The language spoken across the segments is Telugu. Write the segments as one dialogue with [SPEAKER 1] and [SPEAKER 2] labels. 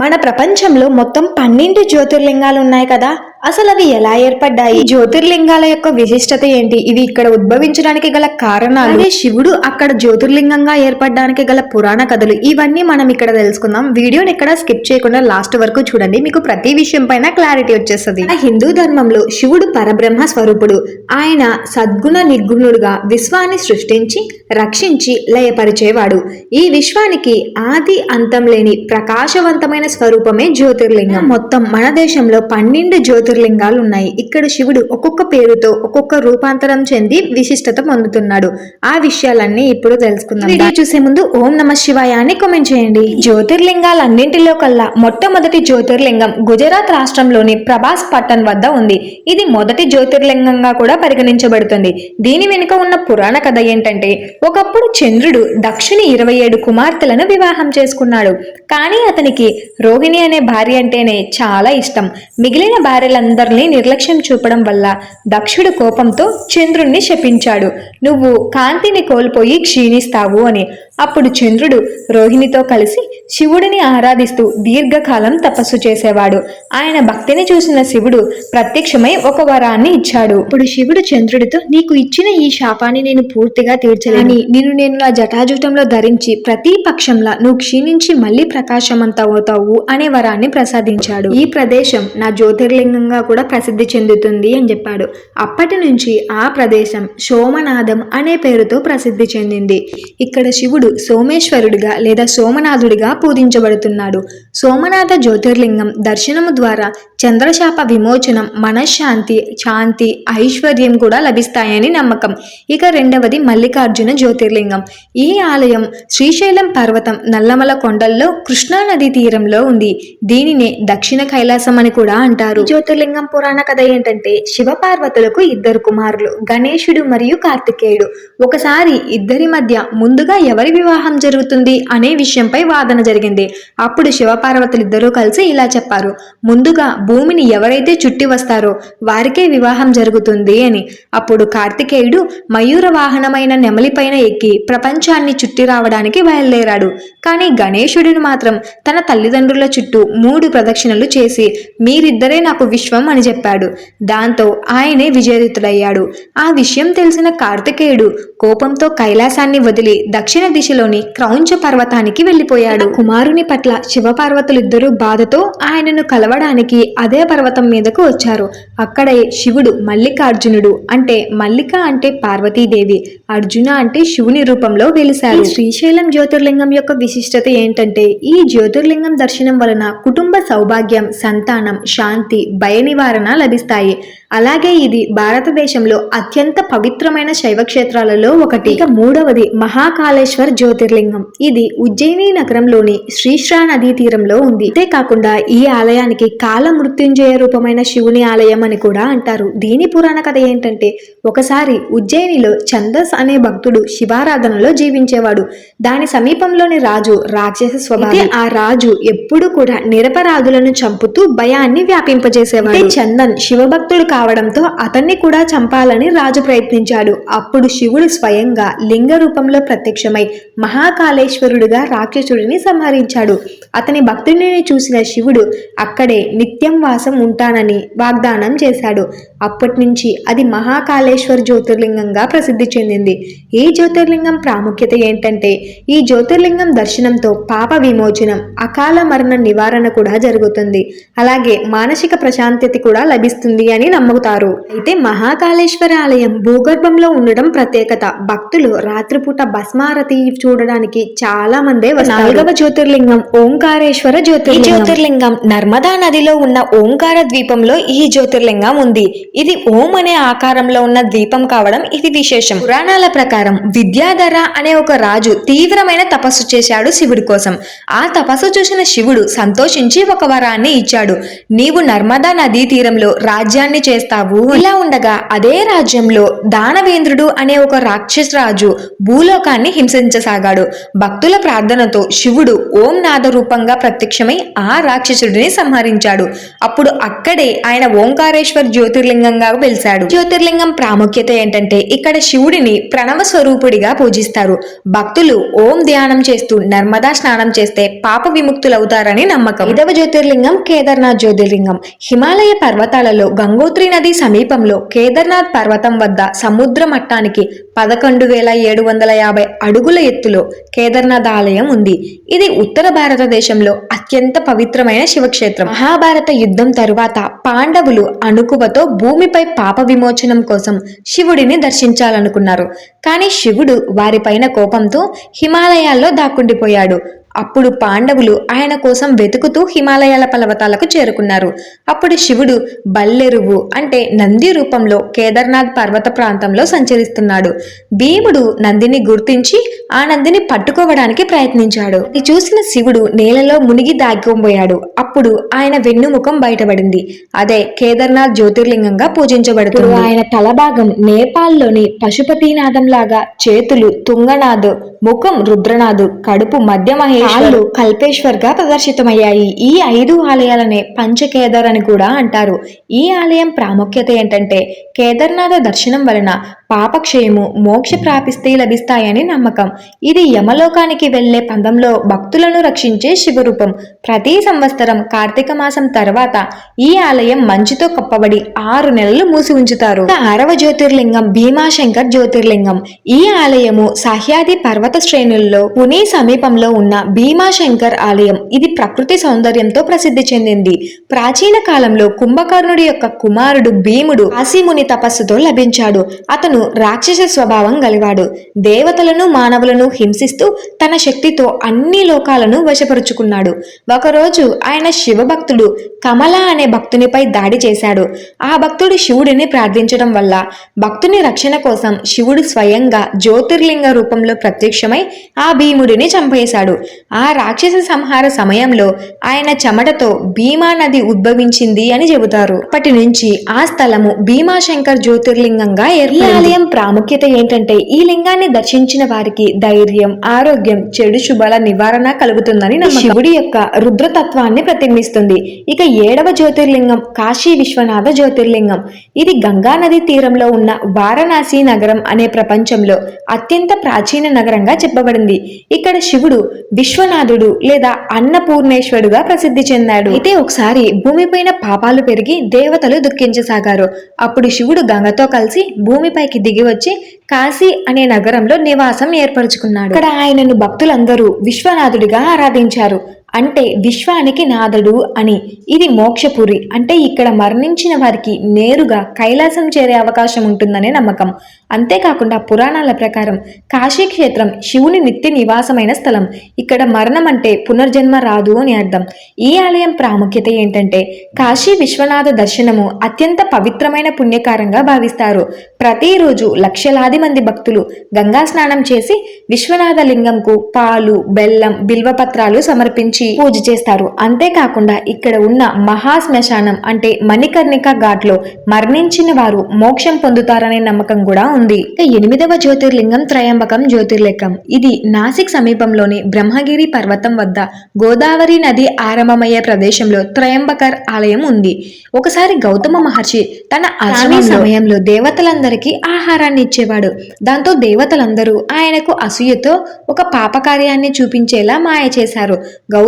[SPEAKER 1] మన ప్రపంచంలో మొత్తం పన్నెండు జ్యోతిర్లింగాలు ఉన్నాయి కదా. అసలు అవి ఎలా ఏర్పడ్డాయి? జ్యోతిర్లింగాల యొక్క విశిష్టత ఏంటి? ఇవి ఇక్కడ ఉద్భవించడానికి గల కారణాలు? అలాగే శివుడు అక్కడ జ్యోతిర్లింగంగా ఏర్పడడానికి గల పురాణ కథలు ఇవన్నీ మనం ఇక్కడ తెలుసుకుందాం. వీడియోని ఎక్కడ స్కిప్ చేయకుండా లాస్ట్ వరకు చూడండి. మీకు ప్రతి విషయం పైన క్లారిటీ వచ్చేస్తుంది. హిందూ ధర్మంలో శివుడు పరబ్రహ్మ స్వరూపుడు. ఆయన సద్గుణ నిర్గుణుడుగా విశ్వాన్ని సృష్టించి రక్షించి లయపరిచేవాడు. ఈ విశ్వానికి ఆది అంతం లేని ప్రకాశవంతమైన స్వరూపమే జ్యోతిర్లింగం. మొత్తం మన దేశంలో పన్నెండు జ్యోతిర్లింగాలు ఉన్నాయి ఇక్కడ శివుడు ఒక్కొక్క పేరుతో ఒక్కొక్క రూపాంతరం చెంది విశిష్టత పొందుతున్నాడు. ఆ విషయాలన్నీ ఇప్పుడు తెలుసుకుందాం. వీడియో చూసే ముందు ఓం నమ శివాయ అని కామెంట్ చేయండి. జ్యోతిర్లింగాలన్నింటిలో కల్లా మొట్టమొదటి జ్యోతిర్లింగం గుజరాత్ రాష్ట్రంలోని ప్రభాస్ పట్టణ్ వద్ద ఉంది. ఇది మొదటి జ్యోతిర్లింగంగా కూడా పరిగణించబడుతుంది. దీని వెనుక ఉన్న పురాణ కథ ఏంటంటే ఒకప్పుడు చంద్రుడు దక్షుని ఇరవై ఏడు కుమార్తెలను వివాహం చేసుకున్నాడు. కానీ అతనికి రోహిణి అనే భార్య అంటేనే చాలా ఇష్టం. మిగిలిన భార్యలందరినీ నిర్లక్ష్యం చూపడం వల్ల దక్షుడు కోపంతో చంద్రుణ్ణి శపించాడు. నువ్వు కాంతిని కోల్పోయి క్షీణిస్తావు అని. అప్పుడు చంద్రుడు రోహిణితో కలిసి శివుడిని ఆరాధిస్తూ దీర్ఘకాలం తపస్సు చేసేవాడు. ఆయన భక్తిని చూసిన శివుడు ప్రత్యక్షమై ఒక వరాన్ని ఇచ్చాడు. ఇప్పుడు శివుడు చంద్రుడితో నీకు ఇచ్చిన ఈ శాపాన్ని నేను పూర్తిగా తీర్చలేని. నిన్ను నేను నా జటాజూటంలో ధరించి ప్రతి పక్షంలా నువ్వు క్షీణించి మళ్ళీ ప్రకాశవంత అవుతావు అనే వరాన్ని ప్రసాదించాడు. ఈ ప్రదేశం నా జ్యోతిర్లింగంగా కూడా ప్రసిద్ధి చెందుతుంది అని చెప్పాడు. అప్పటి నుంచి ఆ ప్రదేశం సోమనాథం అనే పేరుతో ప్రసిద్ధి చెందింది. ఇక్కడ శివుడు సోమేశ్వరుడిగా లేదా సోమనాథుడిగా పూజించబడుతున్నాడు. సోమనాథ జ్యోతిర్లింగం దర్శనము ద్వారా చంద్రశాప విమోచనం మనశ్శాంతి శాంతి ఐశ్వర్యం కూడా లభిస్తాయని నమ్మకం. ఇక రెండవది మల్లికార్జున జ్యోతిర్లింగం. ఈ ఆలయం శ్రీశైలం పర్వతం నల్లమల కొండల్లో కృష్ణానది తీరంలో ఉంది. దీనినే దక్షిణ కైలాసం అని కూడా అంటారు. జ్యోతిర్లింగం పురాణ కథ ఏంటంటే శివపార్వతులకు ఇద్దరు కుమారులు గణేశుడు మరియు కార్తికేయుడు. ఒకసారి ఇద్దరి మధ్య ముందుగా ఎవరి వివాహం జరుగుతుంది అనే విషయంపై వాదన జరిగింది. అప్పుడు శివపార్వతులు ఇద్దరూ కలిసి ఇలా చెప్పారు. ముందుగా భూమిని ఎవరైతే చుట్టి వస్తారో వారికే వివాహం జరుగుతుంది అని. అప్పుడు కార్తికేయుడు మయూర వాహనమైన నెమలిపైన ఎక్కి ప్రపంచాన్ని చుట్టి రావడానికి బయలుదేరాడు. కానీ గణేశుడిని మాత్రం తన తల్లిదండ్రుల చుట్టూ మూడు ప్రదక్షిణలు చేసి మీరిద్దరే నాకు విశ్వం అని చెప్పాడు. దాంతో ఆయనే విజేతుడయ్యాడు ఆ విషయం తెలిసిన కార్తికేయుడు కోపంతో కైలాసాన్ని వదిలి దక్షిణ దిశలోని క్రౌంచ పర్వతానికి వెళ్ళిపోయాడు. కుమారుని పట్ల శివపార్వతులిద్దరూ బాధతో ఆయనను కలవడానికి అదే పర్వతం మీదకు వచ్చారు. అక్కడే శివుడు మల్లికార్జునుడు అంటే మల్లిక అంటే పార్వతీదేవి. అర్జున అంటే శివుని రూపంలో వెలిశారు. శ్రీశైలం జ్యోతిర్లింగం యొక్క విశిష్టత ఏంటంటే ఈ జ్యోతిర్లింగం దర్శనం వలన కుటుంబ సౌభాగ్యం సంతానం శాంతి భయ నివారణ లభిస్తాయి. అలాగే ఇది భారతదేశంలో అత్యంత పవిత్రమైన శైవ క్షేత్రాలలో ఒకటి. ఇక మూడవది మహాకాళేశ్వర్ జ్యోతిర్లింగం. ఇది ఉజ్జయిని నగరంలోని శ్రీశ్రా నదీ తీరంలో ఉంది. అంతేకాకుండా ఈ ఆలయానికి కాల మృత్యుంజయ రూపమైన శివుని ఆలయం అని కూడా అంటారు. దీని పురాణ కథ ఏంటంటే ఒకసారి ఉజ్జయినిలో చందస్ అనే భక్తుడు శివారాధనలో జీవించేవాడు. దాని సమీపంలోని రాజు రాక్షస స్వభావం. ఆ రాజు ఎప్పుడు కూడా నిరపరాధులను చంపుతూ భయాన్ని వ్యాపింపజేసేవాడు. చందన్ శివభక్తుడు కావడంతో అతన్ని కూడా చంపాలని రాజు ప్రయత్నించాడు. అప్పుడు శివుడు స్వయంగా లింగ రూపంలో ప్రత్యక్షమై మహాకాళేశ్వరుడుగా రాక్షసుడిని సంహరించాడు. అతని భక్తుడిని చూసిన శివుడు అక్కడే నిత్యం వాసం ఉంటానని వాగ్దానం చేశాడు. అప్పటి నుంచి అది మహాకాళేశ్వర జ్యోతిర్లింగంగా ప్రసిద్ధి చెందింది. ఈ జ్యోతిర్లింగం ప్రాముఖ్యత ఏంటంటే ఈ జ్యోతిర్లింగం దర్శనంతో పాప విమోచనం అకాల మరణ నివారణ కూడా జరుగుతుంది. అలాగే మానసిక ప్రశాంతత కూడా లభిస్తుంది అని నమ్ముతారు. అయితే మహాకాళేశ్వర ఆలయం భూగర్భంలో ఉండడం ప్రత్యేకత. భక్తులు రాత్రిపూట భస్మారతి చూడడానికి చాలా మందే నాలుగవ జ్యోతిర్లింగం ఓంకారేశ్వర జ్యోతిర్లింగం. ఈ జ్యోతిర్లింగం నర్మదా నదిలో ఉన్న ఓంకార ద్వీపంలో ఈ జ్యోతిర్లింగం ఉంది. ఇది ఓం అనే ఆకారంలో ఉన్న ద్వీపం కావడం ఇది విశేషం. పురాణాల ప్రకారం విద్యాధర అనే ఒక రాజు తీవ్రమైన తపస్సు చేశాడు శివుడి కోసం. ఆ తపస్సు చూసిన శివుడు సంతోషించి ఒక వరాన్ని ఇచ్చాడు. నీవు నర్మదా నదీ తీరంలో రాజ్యాన్ని చేస్తావు. ఇలా ఉండగా అదే రాజ్యంలో దానవేంద్రుడు అనే ఒక రాక్షస రాజు భూలోకాన్ని హింసించసాగాడు. భక్తుల ప్రార్థనతో శివుడు ఓం నాద రూపంగా ప్రత్యక్షమై ఆ రాక్షసుడిని సంహరించాడు. అప్పుడు అక్కడే ఆయన ఓంకారేశ్వర్ జ్యోతిర్లింగంగా వెలిశాడు. జ్యోతిర్లింగం ప్రాముఖ్యత ఏంటంటే ఇక్కడ శివుడిని ప్రణవ స్వరూపుడిగా పూజిస్తారు. భక్తులు ఓం ధ్యానం చేస్తూ నర్మదా స్నానం చేస్తే పాప విముక్తులవుతారని నమ్మకం. ఐదవ జ్యోతిర్లింగం కేదార్నాథ్ జ్యోతిర్లింగం. హిమాలయ పర్వతాలలో గంగోత్రి నది సమీపంలో కేదార్నాథ్ పర్వతం వద్ద సముద్ర మట్టానికి పదకొండు వేల ఏడు వందల యాభై అడుగుల ఎత్తులో కేదార్నాథ్ ఆలయం ఉంది. ఇది ఉత్తర భారతదేశంలో అత్యంత పవిత్రమైన శివక్షేత్రం. మహాభారత యుద్ధ తరువాత పాండవులు అణుకువతో భూమిపై పాప విమోచనం కోసం శివుడిని దర్శించాలనుకున్నారు. కానీ శివుడు వారిపైన కోపంతో హిమాలయాల్లో దాక్కుండిపోయాడు. అప్పుడు పాండవులు ఆయన కోసం వెతుకుతూ హిమాలయాల పర్వతాలకు చేరుకున్నారు. అప్పుడు శివుడు బల్లెరువు అంటే నంది రూపంలో కేదార్నాథ్ పర్వత ప్రాంతంలో సంచరిస్తున్నాడు. భీముడు నందిని గుర్తించి ఆ నందిని పట్టుకోవడానికి ప్రయత్నించాడు. ఇది చూసిన శివుడు నేలలో మునిగి దాగిపోయాడు. అప్పుడు ఆయన వెన్నుముఖం బయటపడింది. అదే కేదార్నాథ్ జ్యోతిర్లింగంగా పూజించబడుతుంది. ఆయన తలభాగం నేపాల్లోని పశుపతినాథం లాగా చేతులు తుంగనాథ్ ముఖం రుద్రనాథ్ కడుపు మధ్య మహేశ్వరు కల్పేశ్వర్గా ప్రదర్శితమయ్యాయి. ఈ ఐదు ఆలయాలనే పంచకేదర్ అని కూడా అంటారు. ఈ ఆలయం ప్రాముఖ్యత ఏంటంటే కేదార్నాథ దర్శనం వలన పాపక్షయము మోక్ష ప్రాపిస్తే లభిస్తాయని నమ్మకం. ఇది యమలోకానికి వెళ్ళే పందంలో భక్తులను రక్షించే శివరూపం. ప్రతి సంవత్సరం కార్తీక మాసం తర్వాత ఈ ఆలయం మంచుతో కప్పబడి ఆరు నెలలు మూసి ఉంచుతారు. ఆరవ జ్యోతిర్లింగం భీమాశంకర్ జ్యోతిర్లింగం. ఈ ఆలయము సహ్యాది పర్వత శ్రేణుల్లో పునే సమీపంలో ఉన్న భీమాశంకర్ ఆలయం. ఇది ప్రకృతి సౌందర్యంతో ప్రసిద్ధి చెందింది. ప్రాచీన కాలంలో కుంభకర్ణుడి యొక్క కుమారుడు భీముడు కాశీముని తపస్సుతో లభించాడు. అతను రాక్షస స్వభావం గలివాడు. దేవతలను మానవులను హింసిస్తూ తన శక్తితో అన్ని లోకాలను వశపరుచుకున్నాడు. ఒకరోజు ఆయన శివభక్తుడు కమల అనే భక్తునిపై దాడి చేశాడు. ఆ భక్తుడు శివుడిని ప్రార్థించడం వల్ల భక్తుని రక్షణ కోసం శివుడు స్వయంగా జ్యోతిర్లింగ రూపంలో ప్రత్యక్షమై ఆ భీముడిని చంపేశాడు. ఆ రాక్షస సంహార సమయంలో ఆయన చెమటతో భీమా నది ఉద్భవించింది అని చెబుతారు. అప్పటి నుంచి ఆ స్థలము భీమాశంకర్ జ్యోతిర్లింగంగా ఈ ఆలయం ప్రాముఖ్యత ఏంటంటే ఈ లింగాన్ని దర్శించిన వారికి ధైర్యం ఆరోగ్యం చెడు శుభాల నివారణ కలుగుతుందని శివుడి యొక్క రుద్రతత్వాన్ని ప్రతిబింబిస్తుంది. ఇక ఏడవ జ్యోతిర్లింగం కాశీ విశ్వనాథ జ్యోతిర్లింగం. ఇది గంగానది తీరంలో ఉన్న వారణాసి నగరం అనే ప్రపంచంలో అత్యంత ప్రాచీన నగరంగా చెప్పబడింది. ఇక్కడ శివుడు విశ్వనాథుడు లేదా అన్నపూర్ణేశ్వరుడుగా ప్రసిద్ధి చెందాడు. అయితే ఒకసారి భూమిపైన పాపాలు పెరిగి దేవతలు దుఃఖించసాగారు. అప్పుడు శివుడు గంగతో కలిసి భూమిపైకి దిగి వచ్చి కాశీ అనే నగరంలో నివాసం ఏర్పరచుకున్నాడు. ఇక్కడ ఆయనను భక్తులందరూ విశ్వనాథుడిగా ఆరాధించారు. అంటే విశ్వానికి నాథుడు అని. ఇది మోక్షపురి. అంటే ఇక్కడ మరణించిన వారికి నేరుగా కైలాసం చేరే అవకాశం ఉంటుందనే నమ్మకం. అంతేకాకుండా పురాణాల ప్రకారం కాశీ క్షేత్రం శివుని నిత్య నివాసమైన స్థలం. ఇక్కడ మరణం అంటే పునర్జన్మ రాదు అని అర్థం. ఈ ఆలయం ప్రాముఖ్యత ఏంటంటే కాశీ విశ్వనాథ దర్శనము అత్యంత పవిత్రమైన పుణ్యకారంగా భావిస్తారు. ప్రతిరోజు లక్షలాది మంది భక్తులు గంగా స్నానం చేసి విశ్వనాథ లింగంకు పాలు బెల్లం బిల్వపత్రాలు సమర్పించి పూజ చేస్తారు. అంతేకాకుండా ఇక్కడ ఉన్న మహా శ్మశానం అంటే మణికర్ణిక ఘాట్లో మరణించిన వారు మోక్షం పొందుతారనే నమ్మకం కూడా ఉంది. ఎనిమిదవ జ్యోతిర్లింగం త్రయంబకం జ్యోతిర్లింగం ఇది నాసిక్ సమీపంలోని బ్రహ్మగిరి పర్వతం వద్ద గోదావరి నది ఆరంభమయ్యే ప్రదేశంలో త్రయంబకర్ ఆలయం ఉంది. ఒకసారి గౌతమ మహర్షి తన ఆశ్రమ సమయంలో దేవతలందరికీ ఆహారాన్ని ఇచ్చేవాడు. దాంతో దేవతలందరూ ఆయనకు అసూయతో ఒక పాపకార్యాన్ని చూపించేలా మాయ చేశారు.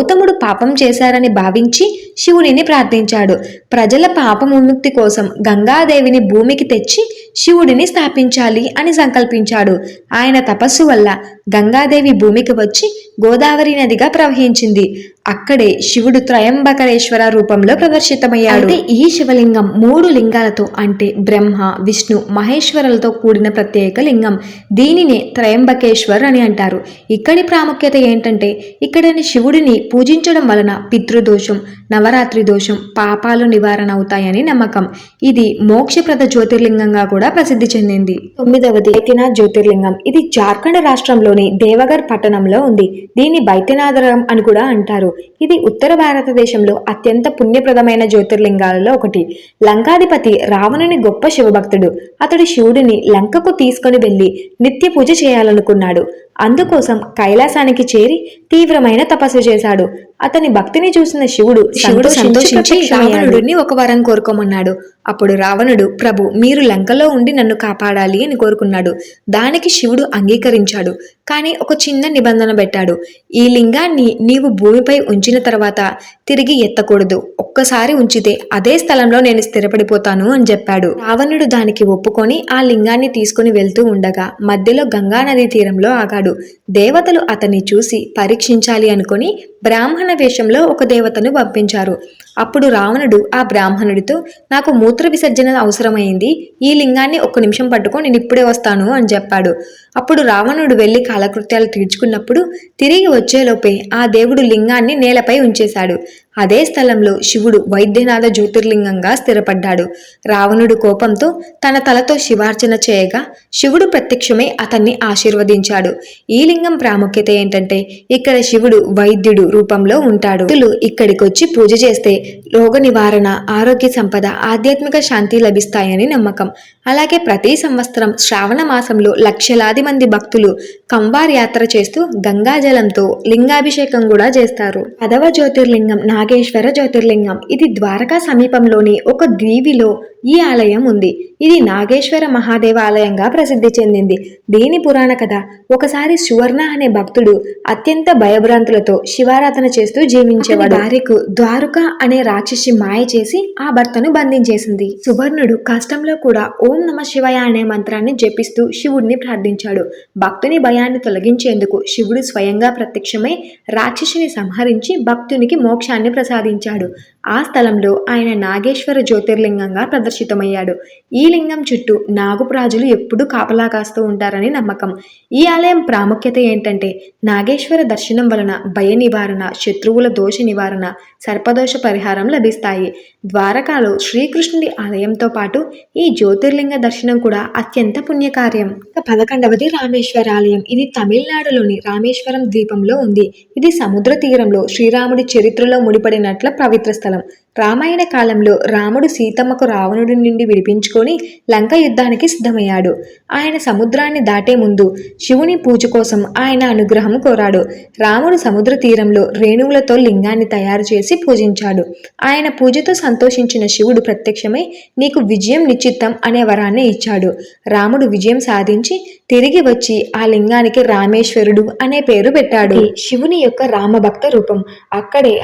[SPEAKER 1] గౌతముడు పాపం చేశారని భావించి శివుడిని ప్రార్థించాడు. ప్రజల పాప విముక్తి కోసం గంగాదేవిని భూమికి తెచ్చి శివుడిని స్థాపించాలి అని సంకల్పించాడు. ఆయన తపస్సు వల్ల గంగాదేవి భూమికి వచ్చి గోదావరి నదిగా ప్రవహించింది. అక్కడే శివుడు త్రయంబకరేశ్వర రూపంలో ప్రదర్శితమయ్యాడు. అయితే ఈ శివలింగం మూడు లింగాలతో అంటే బ్రహ్మ విష్ణు మహేశ్వరులతో కూడిన ప్రత్యేక లింగం. దీనినే త్రయంబకేశ్వర్ అని అంటారు. ఇక్కడి ప్రాముఖ్యత ఏంటంటే ఇక్కడని శివుడిని పూజించడం వలన పితృదోషం నవరాత్రి దోషం పాపాలు నివారణ అవుతాయని నమ్మకం. ఇది మోక్షప్రద జ్యోతిర్లింగంగా కూడా ప్రసిద్ధి చెందింది. తొమ్మిదవది బైద్యనాథ్ జ్యోతిర్లింగం. ఇది జార్ఖండ్ రాష్ట్రంలోని దేవగర్ పట్టణంలో ఉంది. దీన్ని బైద్యనాథరం అని కూడా అంటారు. ఇది ఉత్తర భారతదేశంలో అత్యంత పుణ్యప్రదమైన జ్యోతిర్లింగాలలో ఒకటి. లంకాధిపతి రావణుని గొప్ప శివభక్తుడు. అతడు శివుడిని లంకకు తీసుకొని వెళ్ళి నిత్య పూజ చేయాలనుకున్నాడు. అందుకోసం కైలాసానికి చేరి తీవ్రమైన తపస్సు చేశాడు. అతని భక్తిని చూసిన శివుడు శివుడు సంతోషించి రావణుడిని ఒక వరం కోరుకోమన్నాడు. అప్పుడు రావణుడు ప్రభు మీరు లంకలో ఉండి నన్ను కాపాడాలి అని కోరుకున్నాడు. దానికి శివుడు అంగీకరించాడు. కానీ ఒక చిన్న నిబంధన పెట్టాడు. ఈ లింగాన్ని నీవు భూమిపై ఉంచిన తర్వాత తిరిగి ఎత్తకూడదు. ఒక్కసారి ఉంచితే అదే స్థలంలో నేను స్థిరపడిపోతాను అని చెప్పాడు. రావణుడు దానికి ఒప్పుకొని ఆ లింగాన్ని తీసుకుని వెళ్తూ ఉండగా మధ్యలో గంగా నదీ తీరంలో ఆగాడు. దేవతలు అతన్ని చూసి పరీక్షించాలి అనుకొని బ్రాహ్మణ వేషంలో ఒక దేవతను పంపించారు. అప్పుడు రావణుడు ఆ బ్రాహ్మణుడితో నాకు మూత్ర విసర్జన అవసరమైంది. ఈ లింగాన్ని ఒక్క నిమిషం పట్టుకొని నేను ఇప్పుడే వస్తాను అని చెప్పాడు. అప్పుడు రావణుడు వెళ్ళి కాలకృత్యాలు తీర్చుకున్నప్పుడు తిరిగి వచ్చేలోపే ఆ దేవుడు లింగాన్ని నేలపై ఉంచేశాడు. అదే స్థలంలో శివుడు వైద్యనాథ జ్యోతిర్లింగంగా స్థిరపడ్డాడు. రావణుడు కోపంతో తన తలతో శివార్చన చేయగా శివుడు ప్రత్యక్షమై అతన్ని ఆశీర్వదించాడు. ఈ లింగం ప్రాముఖ్యత ఏంటంటే ఇక్కడ శివుడు వైద్యుడు రూపంలో ఉంటాడు. భక్తులు ఇక్కడికి వచ్చి పూజ చేస్తే రోగ నివారణ ఆరోగ్య సంపద ఆధ్యాత్మిక శాంతి లభిస్తాయని నమ్మకం. అలాగే ప్రతి సంవత్సరం శ్రావణ మాసంలో లక్షలాది మంది భక్తులు కంవార్ యాత్ర చేస్తూ గంగాజలంతో లింగాభిషేకం కూడా చేస్తారు. పదవ జ్యోతిర్లింగం నాగేశ్వర జ్యోతిర్లింగం. ఇది ద్వారకా సమీపంలోని ఒక దీవిలో ఈ ఆలయం ఉంది. ఇది నాగేశ్వర మహాదేవ ఆలయంగా ప్రసిద్ధి చెందింది. దీని పురాణ కథ ఒకసారి సువర్ణ అనే భక్తుడు అత్యంత భయభ్రాంతులతో శివారాధన చేస్తూ జీవించేవాడు. భార్యకు ద్వారుక అనే రాక్షసి మాయ చేసి ఆ భర్తను బంధించేసింది. సువర్ణుడు కష్టంలో కూడా ఓం నమ శివాయ అనే మంత్రాన్ని జపిస్తూ శివుడిని ప్రార్థించాడు. భక్తుని భయాన్ని తొలగించేందుకు శివుడు స్వయంగా ప్రత్యక్షమై రాక్షసిని సంహరించి భక్తునికి మోక్షాన్ని ప్రసాదించాడు. ఆ స్థలంలో ఆయన నాగేశ్వర జ్యోతిర్లింగంగా ప్రదర్శితమయ్యాడు. ఈ లింగం చుట్టూ నాగుప్రాజులు ఎప్పుడూ కాపలా కాస్తూ ఉంటారని నమ్మకం. ఈ ఆలయం ప్రాముఖ్యత ఏంటంటే నాగేశ్వర దర్శనం వలన భయ నివారణ శత్రువుల దోష నివారణ సర్పదోష పరిహారం లభిస్తాయి. ద్వారకాలో శ్రీకృష్ణుడి ఆలయంతో పాటు ఈ జ్యోతిర్లింగ దర్శనం కూడా అత్యంత పుణ్యకార్యం. పదకొండవది రామేశ్వర ఆలయం. ఇది తమిళనాడులోని రామేశ్వరం ద్వీపంలో ఉంది. ఇది సముద్ర తీరంలో శ్రీరాముడి చరిత్రలో ముడి ముడిపడినట్ల పవిత్ర స్థలం. రామాయణ కాలంలో రాముడు సీతమ్మకు రావణుడి నుండి విడిపించుకొని లంక యుద్ధానికి సిద్ధమయ్యాడు. ఆయన సముద్రాన్ని దాటే ముందు శివుని పూజ కోసం ఆయన అనుగ్రహం కోరాడు. రాముడు సముద్ర తీరంలో రేణువులతో లింగాన్ని తయారు చేసి పూజించాడు. ఆయన పూజతో సంతోషించిన శివుడు ప్రత్యక్షమై నీకు విజయం నిశ్చిత్తం అనే వరాన్ని ఇచ్చాడు. రాముడు విజయం సాధించి తిరిగి వచ్చి ఆ లింగానికి రామేశ్వరుడు అనే పేరు పెట్టాడు. శివుని యొక్క రామభక్త రూపం. అక్కడే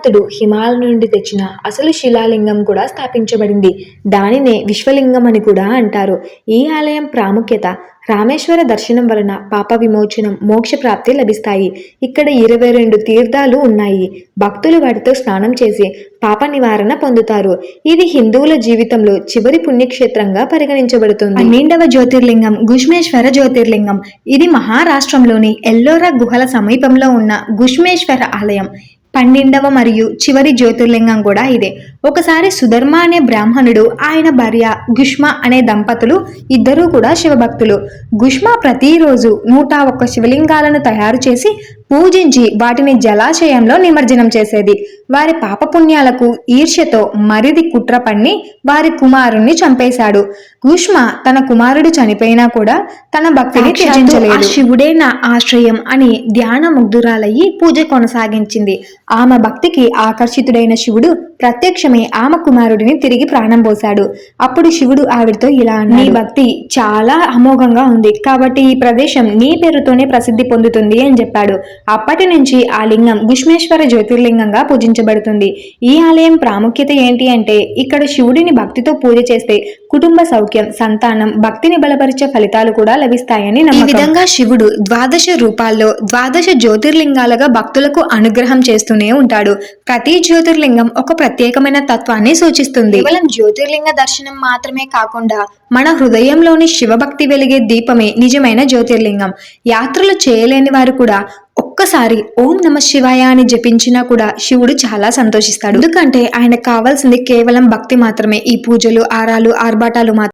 [SPEAKER 1] హనుమంతుడు హిమాలయ నుండి తెచ్చిన అసలు శిలాలింగం కూడా స్థాపించబడింది. దానినే విశ్వలింగం అని కూడా అంటారు. ఈ ఆలయం ప్రాముఖ్యత రామేశ్వర దర్శనం వలన పాప విమోచనం మోక్ష ప్రాప్తి లభిస్తాయి. ఇక్కడ ఇరవై రెండు తీర్థాలు ఉన్నాయి. భక్తులు వాటితో స్నానం చేసి పాప నివారణ పొందుతారు. ఇది హిందువుల జీవితంలో చివరి పుణ్యక్షేత్రంగా పరిగణించబడుతుంది. పన్నెండవ జ్యోతిర్లింగం గుష్మేశ్వర జ్యోతిర్లింగం. ఇది మహారాష్ట్రంలోని ఎల్లోరా గుహల సమీపంలో ఉన్న గుష్మేశ్వర ఆలయం. పన్నెండవ మరియు చివరి జ్యోతిర్లింగం కూడా ఇదే. ఒకసారి సుధర్మ అనే బ్రాహ్మణుడు ఆయన భార్య గుష్మ అనే దంపతులు ఇద్దరూ కూడా శివభక్తులు. గుష్మ ప్రతిరోజు నూట ఒక్క శివలింగాలను తయారు చేసి పూజించి వాటిని జలాశయంలో నిమజ్జనం చేసేది. వారి పాపపుణ్యాలకు ఈర్ష్యతో మరిది కుట్ర పన్ని వారి కుమారుణ్ణి చంపేశాడు. గుష్మ తన కుమారుడు చనిపోయినా కూడా తన భక్తిని త్యజించలేదు. శివుడే నా ఆశ్రయం అని ధ్యాన ముగ్ధురాలయ్యి పూజ కొనసాగించింది. ఆమె భక్తికి ఆకర్షితుడైన శివుడు ప్రత్యక్షమే ఆమె కుమారుడిని తిరిగి ప్రాణం పోశాడు. అప్పుడు శివుడు ఆవిడతో ఇలా నీ భక్తి చాలా అమోఘంగా ఉంది. కాబట్టి ఈ ప్రదేశం నీ పేరుతోనే ప్రసిద్ధి పొందుతుంది అని చెప్పాడు. అప్పటి నుంచి ఆ లింగం గుష్మేశ్వర జ్యోతిర్లింగంగా పూజించబడుతుంది. ఈ ఆలయం ప్రాముఖ్యత ఏంటి అంటే ఇక్కడ శివుడిని భక్తితో పూజ చేస్తే కుటుంబ సౌఖ్యం సంతానం భక్తిని బలపరిచే ఫలితాలు కూడా లభిస్తాయని ఈ విధంగా శివుడు ద్వాదశ రూపాల్లో ద్వాదశ జ్యోతిర్లింగాలుగా భక్తులకు అనుగ్రహం చేస్తూనే ఉంటాడు. ప్రతి జ్యోతిర్లింగం ఒక ప్రత్యేకమైన తత్వాన్ని సూచిస్తుంది. కేవలం జ్యోతిర్లింగ దర్శనం మాత్రమే కాకుండా మన హృదయంలోని శివభక్తి వెలిగే దీపమే నిజమైన జ్యోతిర్లింగం. యాత్రలు చేయలేని వారు కూడా ఒక్కసారి ఓం నమ శివాయ అని జపించినా కూడా శివుడు చాలా సంతోషిస్తాడు. ఎందుకంటే ఆయనకు కావాల్సింది కేవలం భక్తి మాత్రమే. ఈ పూజలు ఆరాలు ఆర్భాటాలు మాత్రమే.